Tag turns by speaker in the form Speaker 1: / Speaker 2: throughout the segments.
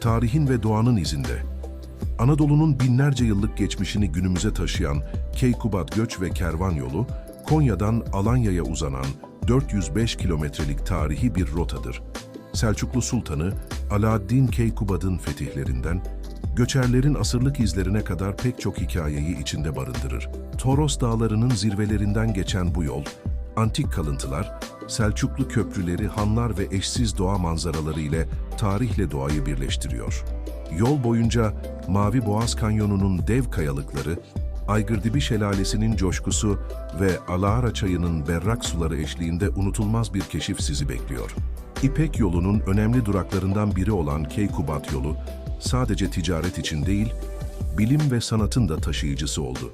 Speaker 1: tarihin ve doğanın izinde. Anadolu'nun binlerce yıllık geçmişini günümüze taşıyan Keykubat Göç ve Kervan Yolu, Konya'dan Alanya'ya uzanan 405 kilometrelik tarihi bir rotadır. Selçuklu Sultanı Alaaddin Keykubad'ın fetihlerinden, göçerlerin asırlık izlerine kadar pek çok hikayeyi içinde barındırır. Toros Dağları'nın zirvelerinden geçen bu yol, antik kalıntılar, Selçuklu köprüleri, hanlar ve eşsiz doğa manzaraları ile tarihle doğayı birleştiriyor. Yol boyunca Mavi Boğaz Kanyonu'nun dev kayalıkları, Aygırdibi Şelalesi'nin coşkusu ve Alara Çayı'nın berrak suları eşliğinde unutulmaz bir keşif sizi bekliyor. İpek yolunun önemli duraklarından biri olan Keykubat yolu, sadece ticaret için değil, bilim ve sanatın da taşıyıcısı oldu.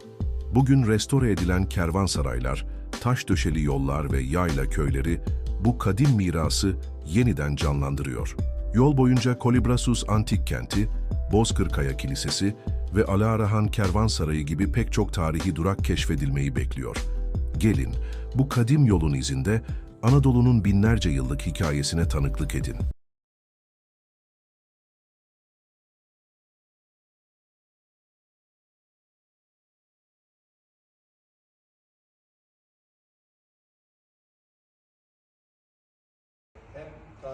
Speaker 1: Bugün restore edilen kervansaraylar, taş döşeli yollar ve yayla köyleri bu kadim mirası yeniden canlandırıyor. Yol boyunca Kolibrasus Antik Kenti, Bozkırkaya Kilisesi ve Alarahan Kervansarayı gibi pek çok tarihi durak keşfedilmeyi bekliyor. Gelin, bu kadim yolun izinde Anadolu'nun binlerce yıllık hikayesine tanıklık edin.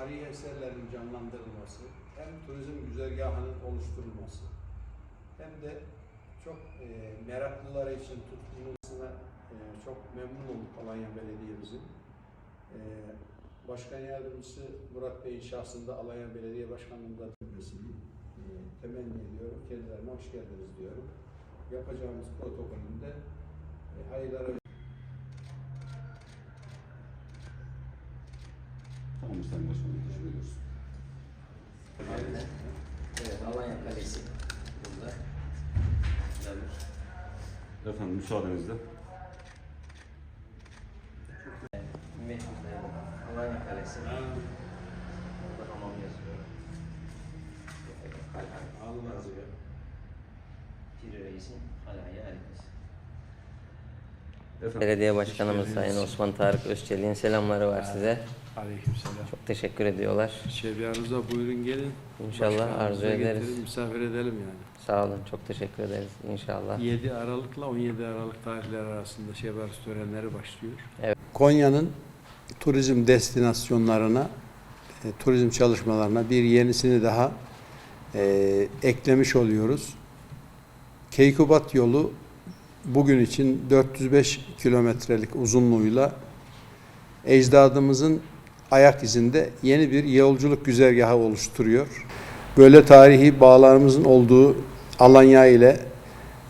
Speaker 2: Tarihi eserlerin canlandırılması, hem turizm güzergahının oluşturulması, hem de çok e, meraklıları için tutulmasına e, çok memnun olduk Alanya Belediye'mizin. E, Başkan Yardımcısı Murat Bey'in şahsında Alanya Belediye Başkanlığı'nda bilmesini e, temenni ediyorum. Kendilerine hoş geldiniz diyorum. Yapacağımız protokolünde e, hayırlara
Speaker 3: Başkanım, teşekkür ediyoruz.
Speaker 4: Aynen. Evet, Alanya Kalesi burada.
Speaker 3: Efendim müsaadenizle.
Speaker 4: Alanya Kalesi. Burada hamam yazıyor.
Speaker 2: Allah yazıyor.
Speaker 4: Piri Reis'in Alanya harikası.
Speaker 3: Efendim.
Speaker 5: Belediye Başkanımız Sayın Osman Tarık Özçelik'in selamları var size.
Speaker 2: Aleykümselam.
Speaker 5: Çok teşekkür ediyorlar.
Speaker 2: Şebiyanıza buyurun gelin.
Speaker 5: İnşallah
Speaker 2: Başkanımıza
Speaker 5: arzu ederiz.
Speaker 2: getirin, misafir edelim yani.
Speaker 5: Sağ olun, çok teşekkür ederiz inşallah.
Speaker 2: 7 Aralık'la 17 Aralık tarihleri arasında Şebiyanız törenleri başlıyor.
Speaker 6: Konya'nın turizm destinasyonlarına, e, turizm çalışmalarına bir yenisini daha e, eklemiş oluyoruz. Keykubat yolu bugün için 405 kilometrelik uzunluğuyla ecdadımızın ayak izinde yeni bir yolculuk güzergahı oluşturuyor. Böyle tarihi bağlarımızın olduğu Alanya ile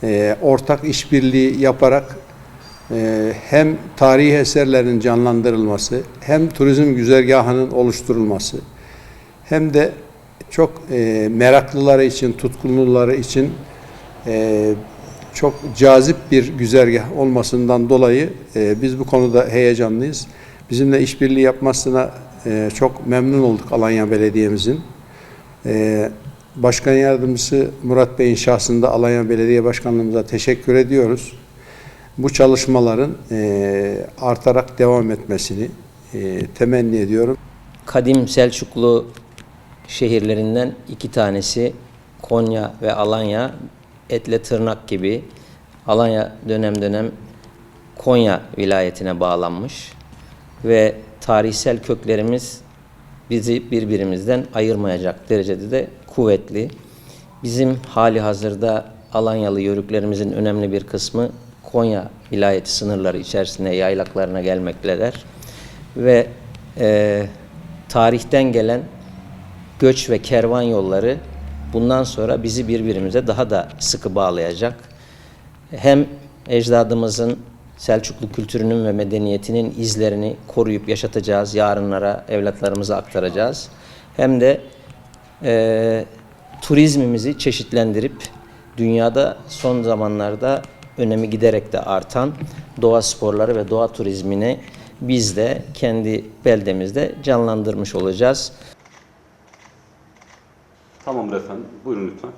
Speaker 6: e, ortak işbirliği yaparak ee, hem tarihi eserlerin canlandırılması, hem turizm güzergahının oluşturulması, hem de çok e, meraklıları için, tutkunluları için e, çok cazip bir güzergah olmasından dolayı e, biz bu konuda heyecanlıyız. Bizimle işbirliği yapmasına e, çok memnun olduk Alanya Belediye'mizin. E, Başkan Yardımcısı Murat Bey'in şahsında Alanya Belediye Başkanlığımıza teşekkür ediyoruz bu çalışmaların eee, artarak devam etmesini eee, temenni ediyorum.
Speaker 5: Kadim Selçuklu şehirlerinden iki tanesi Konya ve Alanya etle tırnak gibi Alanya dönem dönem Konya vilayetine bağlanmış ve tarihsel köklerimiz bizi birbirimizden ayırmayacak derecede de kuvvetli. Bizim hali hazırda Alanyalı yörüklerimizin önemli bir kısmı Konya vilayeti sınırları içerisinde yaylaklarına gelmekteler. Ve e, tarihten gelen göç ve kervan yolları bundan sonra bizi birbirimize daha da sıkı bağlayacak. Hem ecdadımızın Selçuklu kültürünün ve medeniyetinin izlerini koruyup yaşatacağız, yarınlara, evlatlarımıza aktaracağız. Hem de e, turizmimizi çeşitlendirip dünyada son zamanlarda önemi giderek de artan doğa sporları ve doğa turizmini biz de kendi beldemizde canlandırmış olacağız.
Speaker 3: Tamamdır efendim. Buyurun lütfen.